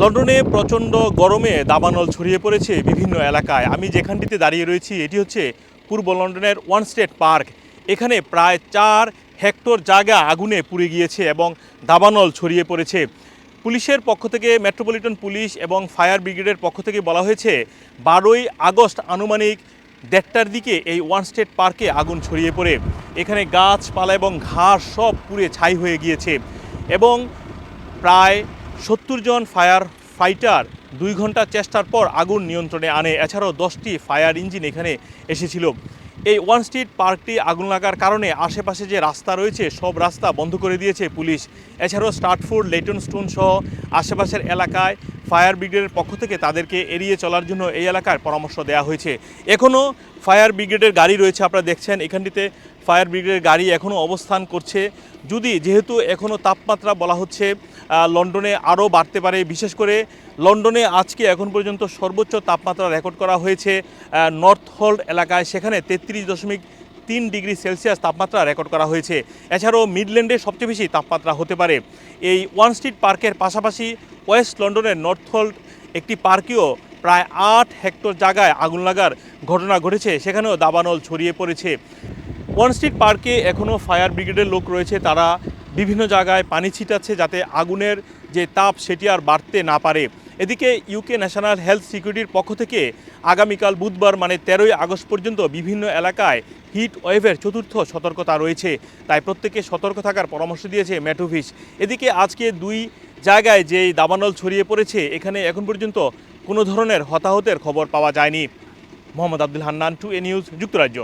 লন্ডনে প্রচণ্ড গরমে দাবানল ছড়িয়ে পড়েছে বিভিন্ন এলাকায়। আমি যেখানটিতে দাঁড়িয়ে রয়েছি, এটি হচ্ছে পূর্ব লন্ডনের ওয়ান স্টেট পার্ক। এখানে প্রায় চার হেক্টর জায়গা আগুনে পুড়ে গিয়েছে এবং দাবানল ছড়িয়ে পড়েছে। পুলিশের পক্ষ থেকে, মেট্রোপলিটন পুলিশ এবং ফায়ার ব্রিগেডের পক্ষ থেকে বলা হয়েছে, বারোই আগস্ট আনুমানিক দেড়টার দিকে এই ওয়ান স্টেট পার্কে আগুন ছড়িয়ে পড়ে। এখানে গাছপালা এবং ঘাস সব পুড়ে ছাই হয়ে গিয়েছে এবং প্রায় সত্তর জন ফায়ার ফাইটার দুই ঘণ্টার চেষ্টার পর আগুন নিয়ন্ত্রণে আনে। এছাড়াও দশটি ফায়ার ইঞ্জিন এখানে এসেছিল। এই ওয়ান স্ট্রিট পার্কটি আগুন লাগার কারণে আশেপাশে যে রাস্তা রয়েছে, সব রাস্তা বন্ধ করে দিয়েছে পুলিশ। এছাড়াও স্টার্টফুড লেটন স্টোন সহ আশেপাশের এলাকায় ফায়ার ব্রিগেডের পক্ষ থেকে তাদেরকে এড়িয়ে চলার জন্য এই এলাকার পরামর্শ দেওয়া হয়েছে। এখনও ফায়ার ব্রিগেডের গাড়ি রয়েছে, আপনারা দেখছেন, এখানটিতে ফায়ার ব্রিগেডের গাড়ি এখনও অবস্থান করছে। যদি, যেহেতু এখনও তাপমাত্রা বলা হচ্ছে লন্ডনে আরও বাড়তে পারে, বিশেষ করে লন্ডনে আজকে এখন পর্যন্ত সর্বোচ্চ তাপমাত্রা রেকর্ড করা হয়েছে নর্থ হোল্ড এলাকায়। সেখানে তেত্রিশ দশমিক তিন ডিগ্রি সেলসিয়াস তাপমাত্রা রেকর্ড করা হয়েছে। এছাড়াও মিডল্যান্ডে সবচেয়ে বেশি তাপমাত্রা হতে পারে। এই ওয়ান স্ট্রিট পার্কের পাশাপাশি ওয়েস্ট লন্ডনের নর্থ হোল্ড একটি পার্কেও প্রায় আট হেক্টর জায়গায় আগুন লাগার ঘটনা ঘটেছে। সেখানেও দাবানল ছড়িয়ে পড়েছে। ওয়ান স্ট্রিট পার্কে এখনও ফায়ার ব্রিগেডের লোক রয়েছে। তারা বিভিন্ন জায়গায় পানি ছিটাচ্ছে যাতে আগুনের যে তাপ সেটি আর বাড়তে না পারে। এদিকে ইউকে ন্যাশনাল হেলথ সিকিউরিটির পক্ষ থেকে আগামীকাল বুধবার মানে তেরোই আগস্ট পর্যন্ত বিভিন্ন এলাকায় হিট ওয়েভের চতুর্থ সতর্কতা রয়েছে। তাই প্রত্যেকে সতর্ক থাকার পরামর্শ দিয়েছে মেটোভিস এদিকে আজকে দুই জায়গায় যেই দাবানল ছড়িয়ে পড়েছে, এখানে এখন পর্যন্ত কোনো ধরনের হতাহতের খবর পাওয়া যায়নি। মোহাম্মদ আব্দুল হান্নান, টু এ নিউজ, যুক্তরাজ্য।